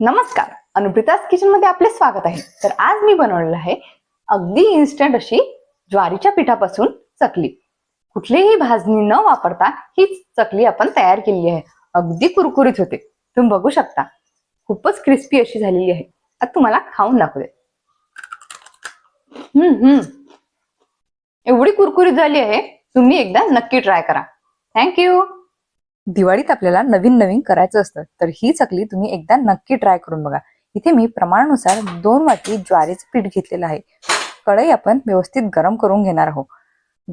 नमस्कार. अनुप्रितास किचनमध्ये आपले स्वागत आहे. तर आज मी बनवलेलं आहे अगदी इन्स्टंट अशी ज्वारीच्या पिठापासून चकली. कुठलीही भाजणी न वापरता ही चकली आपण तयार केलेली आहे. अगदी कुरकुरीत होते. तुम्ही बघू शकता. खूपच क्रिस्पी अशी झालेली आहे. आता तुम्हाला खाऊन दाखवते. हम्म हम्म. एवढी कुरकुरीत झाली आहे. तुम्ही एकदा नक्की ट्राय करा. थँक्यू दिवाळीत आपल्याला नवीन नवीन करायचं असतं तर ही चकली तुम्ही एकदा नक्की ट्राय करून बघा. इथे मी प्रमाणानुसार दोन वाटी ज्वारीचं पीठ घेतलेलं आहे. कढई आपण व्यवस्थित गरम करून घेणार आहोत.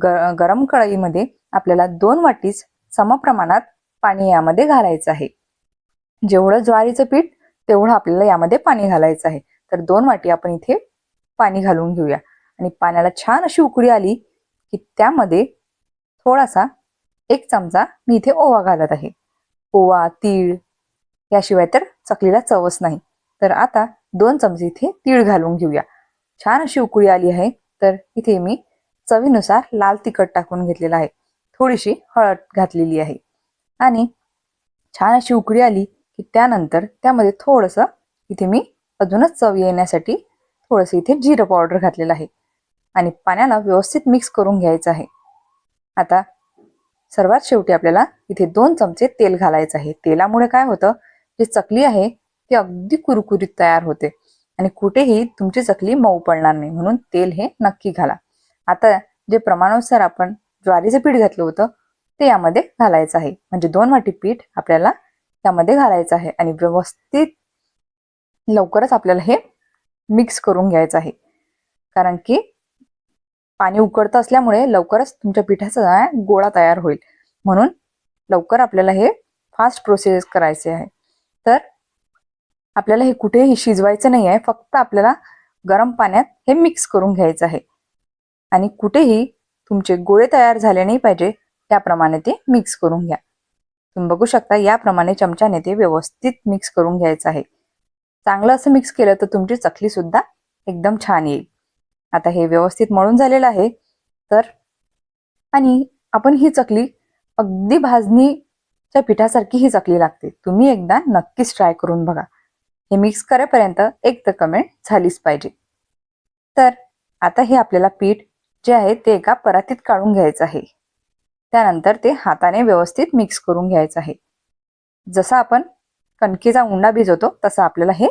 ग- गरम कढईमध्ये आपल्याला दोन वाटीच समप्रमाणात पाणी यामध्ये घालायचं आहे. जेवढं ज्वारीचं पीठ तेवढं आपल्याला यामध्ये पाणी घालायचं आहे. तर दोन वाटी आपण इथे पाणी घालून घेऊया. आणि पाण्याला छान अशी उकळी आली की त्यामध्ये थोडासा एक चमचा मी इथे ओवा घालत आहे. ओवा तीळ याशिवाय तर चकलीला चवच नाही. तर आता दोन चमचे इथे तीळ घालून घेऊया. छान अशी उकळी आली आहे तर इथे मी चवीनुसार लाल तिखट टाकून घेतलेलं आहे. थोडीशी हळद घातलेली आहे. आणि छान अशी उकळी आली की त्यानंतर त्यामध्ये थोडंसं इथे मी अजूनच चव येण्यासाठी थोडंसं इथे जिरं पावडर घातलेलं आहे. आणि पाण्याला व्यवस्थित मिक्स करून घ्यायचं आहे. आता सर्वात शेवटी आपल्याला इथे दोन चमचे तेल घालायचं आहे. तेलामुळे काय होतं? जी चकली आहे ती अगदी कुरकुरीत तयार होते. आणि कुठेही तुमची चकली मऊ पडणार नाही. म्हणून तेल हे नक्की घाला. आता जे प्रमाणानुसार आपण ज्वारीचं पीठ घातलं होतं ते यामध्ये घालायचं आहे. म्हणजे दोन वाटी पीठ आपल्याला त्यामध्ये घालायचं आहे. आणि व्यवस्थित लवकरच आपल्याला हे मिक्स करून घ्यायचं आहे. कारण की पाणी उकडतं असल्यामुळे लवकरच तुमच्या पिठाचा गोळा तयार होईल. म्हणून लवकर आपल्याला हे फास्ट प्रोसेस करायचे आहे. तर आपल्याला हे कुठेही शिजवायचं नाही आहे. फक्त आपल्याला गरम पाण्यात हे मिक्स करून घ्यायचं आहे. आणि कुठेही तुमचे गोळे तयार झाले नाही पाहिजे त्याप्रमाणे ते मिक्स करून घ्या. तुम्ही बघू शकता याप्रमाणे चमच्याने ते व्यवस्थित मिक्स करून घ्यायचं आहे. चांगलं असं मिक्स केलं तर तुमची चकली सुद्धा एकदम छान येईल. आता हे व्यवस्थित मळून झालेलं आहे. तर आणि आपण ही चकली अगदी भाजणीच्या पिठासारखी ही चकली लागते. तुम्ही एकदा नक्कीच ट्राय करून बघा. हे मिक्स करेपर्यंत एक तर कमेंट झालीच पाहिजे. तर आता हे आपल्याला पीठ जे आहे ते एका परातीत काढून घ्यायचं आहे. त्यानंतर ते हाताने व्यवस्थित मिक्स करून घ्यायचं आहे. जसा आपण कणकेचा उंडा भिजवतो तसं आपल्याला हे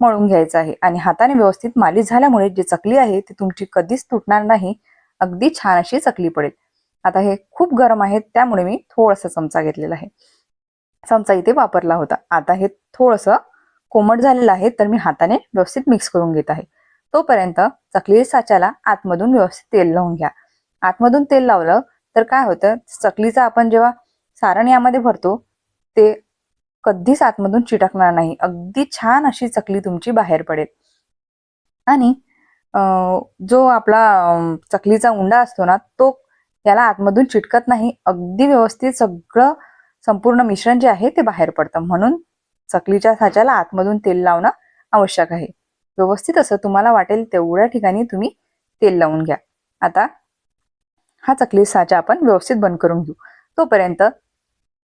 मळून घ्यायचं आहे. आणि हाताने व्यवस्थित मालिश झाल्यामुळे जी चकली आहे ती तुमची कधीच तुटणार नाही. अगदी छान अशी चकली पडेल. आता हे खूप गरम आहे त्यामुळे मी थोडासा चमचा घेतलेला आहे. चमचा इथे वापरला होता. आता हे थोडंसं कोमट झालेलं आहे तर मी हाताने व्यवस्थित मिक्स करून घेत आहे. तोपर्यंत चकली साच्याला आतमधून व्यवस्थित तेल लावून घ्या. आतमधून तेल लावलं तर काय होतं? चकलीचं आपण जेव्हा सारण यामध्ये भरतो ते कधीच आतमधून चिटकणार नाही. अगदी छान अशी चकली तुमची बाहेर पडेल. आणि जो आपला चकलीचा उंडा असतो ना तो याला आतमधून चिटकत नाही. अगदी व्यवस्थित सगळं संपूर्ण मिश्रण जे आहे ते बाहेर पडतं. म्हणून चकलीच्या साच्याला आतमधून तेल लावणं आवश्यक आहे. व्यवस्थित असं तुम्हाला वाटेल तेवढ्या ठिकाणी तुम्ही तेल लावून घ्या. आता हा चकली साचा आपण व्यवस्थित बंद करून घेऊ. तोपर्यंत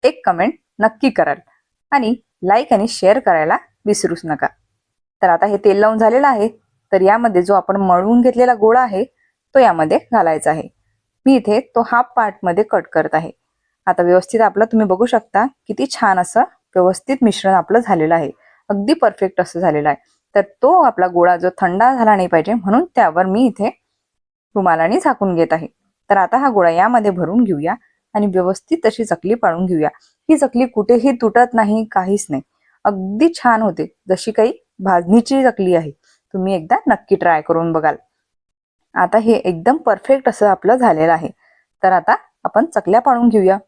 एक कमेंट नक्की कराल. आणि लाईक आणि शेअर करायला विसरूच नका. तर आता हे तेल लावून झालेलं आहे. तर यामध्ये जो आपण मळवून घेतलेला गोळा आहे तो यामध्ये घालायचा आहे. मी इथे तो हाफ पार्टमध्ये कट करत आहे. आता व्यवस्थित आपलं तुम्ही बघू शकता किती छान असं व्यवस्थित मिश्रण आपलं झालेलं आहे. अगदी परफेक्ट असं झालेलं आहे. तर तो आपला गोळा जो थंडा झाला नाही पाहिजे म्हणून त्यावर मी इथे रुमालाने झाकून घेत आहे. तर आता हा गोळा यामध्ये भरून घेऊया आणि व्यवस्थित तशी चकली पाळून घेऊया. ही चकली कुठेही तुटत नाही काहीच नाही. अगदी छान होते. जशी काही भाजणीची चकली आहे. तुम्ही एकदा नक्की ट्राय करून बघाल. आता हे एकदम परफेक्ट असं आपलं झालेलं आहे. तर आता आपण चकल्या पाळून घेऊया.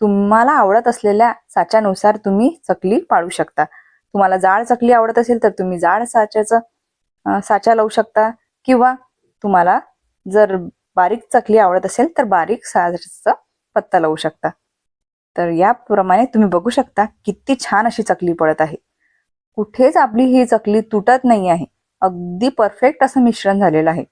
तुम्हाला आवडत असलेल्या साच्यानुसार तुम्ही चकली पाळू शकता. तुम्हाला जाड चकली आवडत असेल तर तुम्ही जाड साच्याचं साच्या साचा लावू शकता. किंवा तुम्हाला जर बारीक चकली आवडत असेल तर बारीक साच्याचा पत्ता लावू शकता. तर याप्रमाणे तुम्ही बघू शकता किती छान अशी चकली पडत आहे. कुठेच आपली ही चकली तुटत नाही आहे. अगदी परफेक्ट असं मिश्रण झालेलं आहे.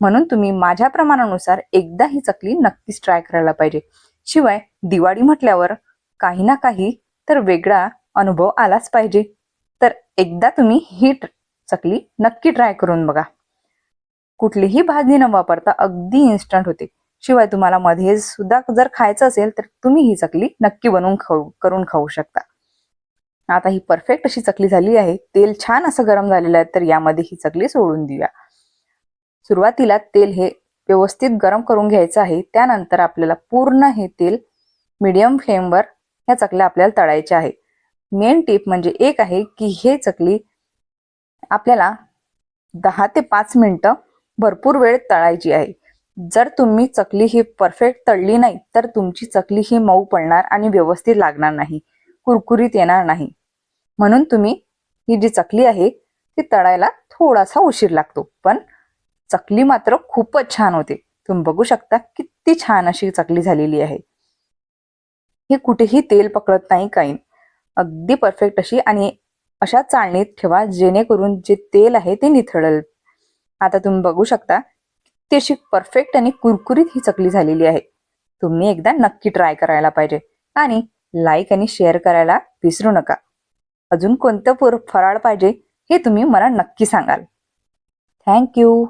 म्हणून तुम्ही माझ्या प्रमाणानुसार एकदा ही चकली नक्कीच ट्राय करायला पाहिजे. शिवाय दिवाळी म्हटल्यावर काही ना काही तर वेगळा अनुभव आलाच पाहिजे. तर एकदा तुम्ही ही चकली नक्की ट्राय करून बघा. कुठलीही भाजणी न वापरता अगदी इन्स्टंट होते. शिवाय तुम्हाला मध्ये सुद्धा जर खायचं असेल तर तुम्ही ही चकली नक्की बनवून खाऊ करून खाऊ शकता. आता ही परफेक्ट अशी चकली झाली आहे. तेल छान असं गरम झालेलं आहे तर यामध्ये ही चकली सोडून देऊया. सुरुवातीला तेल हे व्यवस्थित गरम करून घ्यायचं आहे. त्यानंतर आपल्याला पूर्ण हे तेल मीडियम फ्लेमवर ह्या चकल्या आपल्याला तळायच्या आहे. मेन टिप म्हणजे एक आहे की हे चकली आपल्याला दहा ते पाच मिनटं भरपूर वेळ तळायची आहे. जर तुम्ही चकली ही परफेक्ट तळली नाही तर तुमची चकली ही मऊ पडणार आणि व्यवस्थित लागणार नाही कुरकुरीत येणार नाही. म्हणून तुम्ही ही जी चकली आहे ती तळायला थोडासा उशीर लागतो. पण चकली मात्र खूपच छान होते. तुम्ही बघू शकता किती छान अशी चकली झालेली आहे. हे कुठेही तेल पकडत नाही काही. अगदी परफेक्ट अशी आणि अशा चाळणीत ठेवा जेणेकरून जे तेल आहे ते निथळल. आता तुम्ही बघू शकता ती अशी परफेक्ट आणि कुरकुरीत ही चकली झालेली आहे. तुम्ही एकदा नक्की ट्राय करायला पाहिजे. आणि लाईक आणि शेअर करायला विसरू नका. अजून कोणतं पुर फराळ पाहिजे हे तुम्ही मला नक्की सांगाल. थँक्यू